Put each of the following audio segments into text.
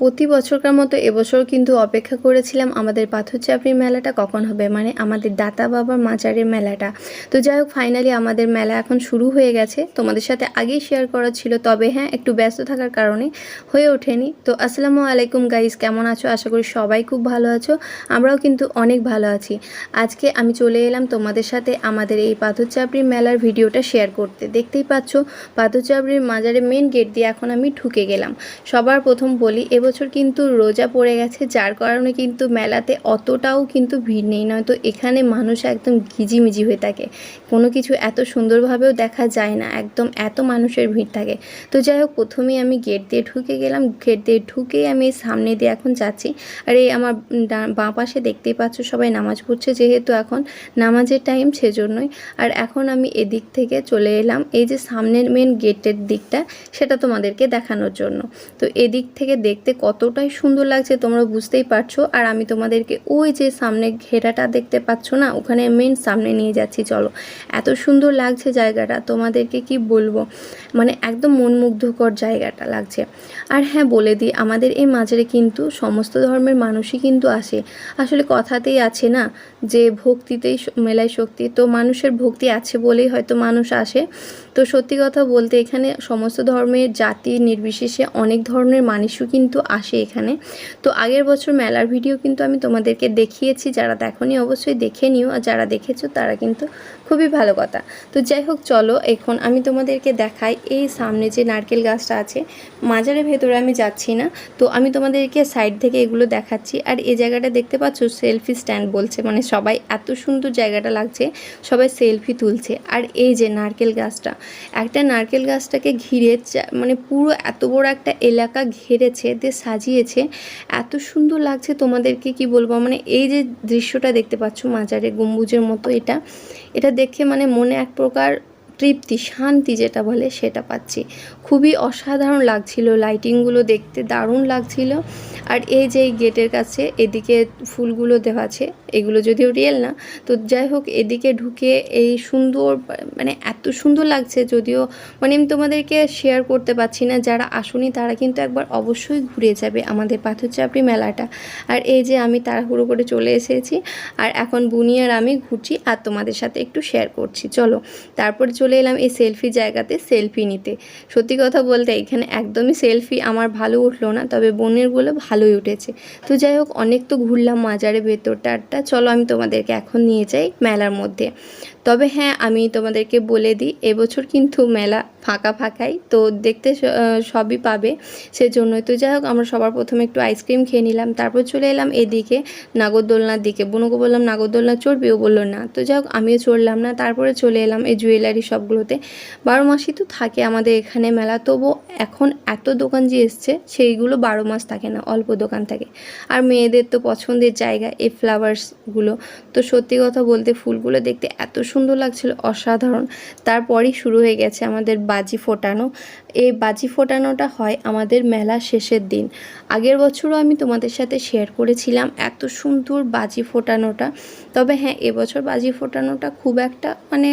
প্রতি বছরকার মতো এবছর কিন্তু অপেক্ষা করেছিলাম আমাদের পাথর চাপড়ি মেলাটা কখন হবে? মানে আমাদের দাতা বাবার মাজারের মেলাটা। তো যাই হোক ফাইনালি আমাদের মেলা এখন শুরু হয়ে গেছে। তোমাদের সাথে আগেই শেয়ার করা ছিল, তবে হ্যাঁ একটু ব্যস্ত থাকার কারণে হয়ে ওঠেনি। তো আসসালামু আলাইকুম গাইস কেমন আছো? আশা করি সবাই খুব ভালো আছো, আমরাও কিন্তু অনেক ভালো আছি। আজকে আমি চলে এলাম তোমাদের সাথে আমাদের এই পাথর চাপড়ি মেলার ভিডিওটা শেয়ার করতে। দেখতেই পাচ্ছ পাথর চাপড়ির মাজারের মেন গেট দিয়ে এখন আমি ঢুকে গেলাম। সবার প্রথম বলি এবছর কিন্তু রোজা পড়ে গেছে, যার কারণে কিন্তু মেলাতে অতটাও কিন্তু ভিড় নেই। নয়তো এখানে মানুষ একদম ঘিজিমিজি হয়ে থাকে। কোনো কিছু এত সুন্দরভাবেও দেখা যায় না, একদম এত মানুষের ভিড় থাকে। তো যাই হোক, প্রথমেই আমি গেট দিয়ে ঢুকে গেলাম। গেট দিয়ে ঢুকেই আমি সামনে দিয়ে এখন যাচ্ছি। আর এই আমার বাঁ পাশে দেখতেই পাচ্ছ সবাই নামাজ পড়ছে, যেহেতু এখন নামাজের টাইম সেজন্যই। আর এখন আমি এদিক থেকে চলে এলাম। এই যে সামনের মেন গেটের দিকটা, সেটা তোমাদেরকে দেখানোর জন্য। তো এদিক থেকে দেখতে কতটাই সুন্দর লাগছে তোমরা বুঝতেই পারছ। আর আমি তোমাদেরকে ওই যে সামনে ঘেরাটা দেখতে পাচ্ছ না, ওখানে মেন সামনে নিয়ে যাচ্ছি, চলো। এত সুন্দর লাগছে জায়গাটা, তোমাদেরকে কি বলব? মানে একদম মনমুগ্ধকর জায়গাটা লাগছে। আর হ্যাঁ বলে দিই, আমাদের এই মাজারে কিন্তু সমস্ত ধর্মের মানুষই কিন্তু আসে। আসলে কথাতেই আছে না যে ভক্তিতেই মেলায় শক্তি, তো মানুষের ভক্তি আছে বলেই হয়তো মানুষ আসে। তো সত্যি কথা বলতে এখানে সমস্ত ধর্মের জাতি নির্বিশেষে অনেক ধরনের মানুষও কিন্তু আসে এখানে। তো আগের বছর মেলার ভিডিও কিন্তু আমি তোমাদেরকে দেখিয়েছি, যারা দেখোনি অবশ্যই দেখে নিও, আর যারা দেখেছ তারা কিন্তু খুবই ভালো কথা। তো যাই হোক, চলো এখন আমি তোমাদেরকে দেখাই, এই সামনে যে নারকেল গাছটা আছে মাজারের ভেতরে আমি যাচ্ছি না। তো আমি তোমাদেরকে সাইড থেকে এগুলো দেখাচ্ছি, আর এই জায়গাটা দেখতে পাচ্ছ, সেলফি স্ট্যান্ড বলছে মানে সবাই এত সুন্দর জায়গাটা লাগছে, সবাই সেলফি তুলছে। আর এই যে নারকেল গাছটা একটা নারকেল গাছটাকে ঘিরে মানে পুরো এত বড় একটা এলাকা ঘেরেছে, দিয়ে সাজিয়েছে। এত সুন্দর লাগছে তোমাদেরকে কি বলব? মানে এই যে দৃশ্যটা দেখতে পাচ্ছ মাজারে গম্বুজের মতো এটা। এটা দেখে মানে মনে এক প্রকার তৃপ্তি, শান্তি যেটা বলে সেটা পাচ্ছি। খুবই অসাধারণ লাগছিল লাইটিংগুলো দেখতে, দারুণ লাগছিল। আর এই যে গেটের কাছে এদিকে ফুলগুলো দেওয়া আছে, এগুলো যদিও রিয়েল না, তো যাই হোক এদিকে ঢুকে এই সুন্দর মানে এত সুন্দর লাগছে যদিও মানে আমি তোমাদেরকে শেয়ার করতে পারছি না, যারা আসুনি তারা কিন্তু একবার অবশ্যই ঘুরে যাবে আমাদের পাথরচাপড়ি মেলাটা। আর এই যে আমি তাড়াহুড়ো করে চলে এসেছি, আর এখন বুনি আর আমি ঘুরছি আর তোমাদের সাথে একটু শেয়ার করছি। চলো, তারপরে চলে এলাম এই সেলফি জায়গাতে সেলফি নিতে। সত্যি কথা বলতে এখানে একদমই সেলফি আমার ভালো উঠল না, তবে বোনেরগুলো ভালোই উঠেছে। তো যাই হোক, অনেক তো ঘুরলাম মাজারে ভেতরটা চলো আমি তোমাদেরকে এখন নিয়ে যাই মেলার মধ্যে। তবে হ্যাঁ আমি তোমাদেরকে বলে দিই, এবছর কিন্তু মেলা ফাঁকা ফাঁকাই। তো দেখতে সবই পাবে। সেজন্যই তো যাই হোক, আমরা সবার প্রথমে একটু আইসক্রিম খেয়ে নিলাম, তারপর চলে এলাম এদিকে নাগরদোলনার দিকে। বোনকে বললাম, নাগরদোলনা চড়বি? ও বলল, না। তো যাই হোক, আমিও চড়লাম না, তারপরে চলে এলাম এই জুয়েলারি সবগুলোতে বারো মাসই তো থাকে আমাদের এখানে মেলা, তবু এখন এত দোকান যে এসছে, সেইগুলো বারো মাস থাকে না, অল্প দোকান থাকে। আর মেয়েদের তো পছন্দের জায়গা এই ফ্লাওয়ার্সগুলো তো সত্যি কথা বলতে, ফুলগুলো দেখতে এত সুন্দর লাগছিল, অসাধারণ। তারপরই শুরু হয়ে গেছে আমাদের বাজি ফোটানো। এই বাজি ফোটানোটা হয় আমাদের মেলা শেষের দিন। আগের বছরও আমি তোমাদের সাথে শেয়ার করেছিলাম এত সুন্দর বাজি ফোটানোটা। তবে হ্যাঁ এবছর বাজি ফোটানোটা খুব একটা মানে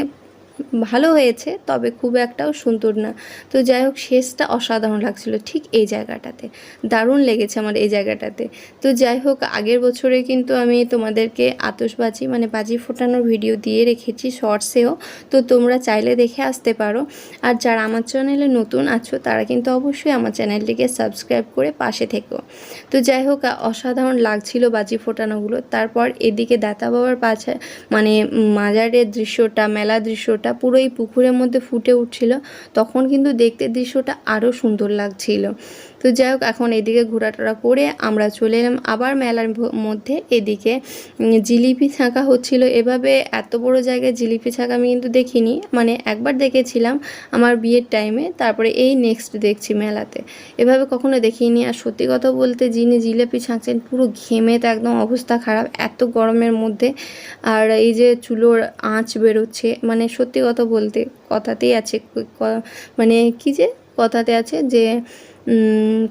ভালো হয়েছে, তবে খুব একটাও সুন্দর না। তো যাই হোক শেষটা অসাধারণ লাগছিল ঠিক এই জায়গাটাতে। দারুণ লেগেছে আমার এই জায়গাটাতে। তো যাই হোক আগের বছরে কিন্তু আমি তোমাদেরকে আতসবাজি মানে বাজি ফোটানোর ভিডিও দিয়ে রেখেছি শর্টসেও। তো তোমরা চাইলে দেখে আসতে পারো। আর যারা আমার চ্যানেলে নতুন আছো, তারা কিন্তু অবশ্যই আমার চ্যানেলটিকে সাবস্ক্রাইব করে পাশে থেকো। তো যাই হোক অসাধারণ লাগছিল বাজি ফোটানোগুলো। তারপর এদিকে দাতা বাবার পাশে মানে মাজারের দৃশ্যটা মেলা দৃশ্যটা পুরো এই পুকুরের মধ্যে ফুটে উঠছিল। তখন কিন্তু দেখতে দৃশ্যটা আরও সুন্দর লাগছিল। তো যাই হোক, এখন এদিকে ঘোরাটোরা করে আমরা চলে এলাম। আবার মেলার মধ্যে এদিকে জিলিপি ছাঁকা হচ্ছিল। এভাবে এত বড় জায়গায় জিলিপি ছাঁকা আমি কিন্তু দেখিনি। মানে একবার দেখেছিলাম আমার বিয়ের টাইমে তারপরে এই নেক্সট দেখছি মেলাতে। এভাবে কখনো দেখিনি। আর সত্যি কথা বলতে যিনি জিলিপি ছাঁকছেন, পুরো ঘেমে তো একদম অবস্থা খারাপ, এত গরমের মধ্যে। আর এই যে চুলোর আঁচ বেরোচ্ছে মানে সত্যি কথা বলতে কথাতেই আছে মানে কি যে কথাতে আছে যে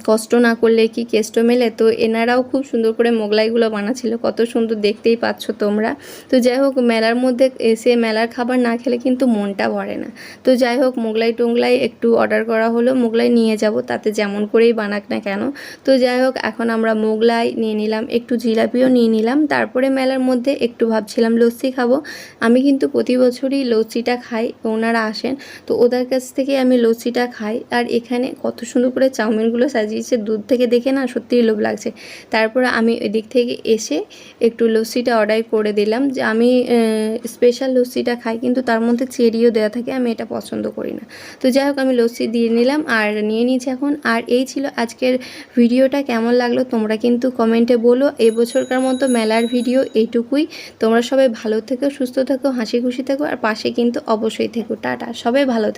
কষ্ট না করলে কি কেষ্ট মেলে? তো এনারাও খুব সুন্দর করে মোগলাইগুলো বানাচ্ছিল। কত সুন্দর দেখতেই পাচ্ছ তোমরা। তো যাই হোক, মেলার মধ্যে এসে মেলার খাবার না খেলে কিন্তু মনটা ভরে না। তো যাই হোক, মোগলাই টোগলাই একটু অর্ডার করা হলো। মোগলাই নিয়ে যাব, তাতে যেমন করেই বানাক না কেন। তো যাই হোক, এখন আমরা মোগলাই নিয়ে নিলাম, একটু জিলাপিও নিয়ে নিলাম। তারপরে মেলার মধ্যে একটু ভাবছিলাম লস্যি খাব। আমি কিন্তু প্রতি বছরই লস্যিটা খাই, ওনারা আসেন। তো ওদের কাছ থেকে আমি লস্যিটা খাই। আর এখানে কত সুন্দর করে চাউমিনগুলো সাজিয়েছে, দুধ থেকে দেখে না সত্যিই লোভ লাগছে। তারপরে আমি এদিক থেকে এসে একটু লস্যিটা অর্ডার করে দিলাম যে আমি স্পেশাল লস্যিটা খাই কিন্তু তার মধ্যে চেরিও দেওয়া থাকে, আমি এটা পছন্দ করি না। তো যাই হোক, আমি লস্যি দিয়ে নিলাম আর নিয়ে নিয়েছি এখন। আর এই ছিল আজকের ভিডিওটা, কেমন লাগল তোমরা কিন্তু কমেন্টে বলো। এবছরকার মতো মেলার ভিডিও এইটুকুই। তোমরা সবাই ভালো থেকো, সুস্থ থেকো, হাসি খুশি থেকো আর পাশে কিন্তু অবশ্যই থেকো। টাটা, সবাই ভালো থেকো।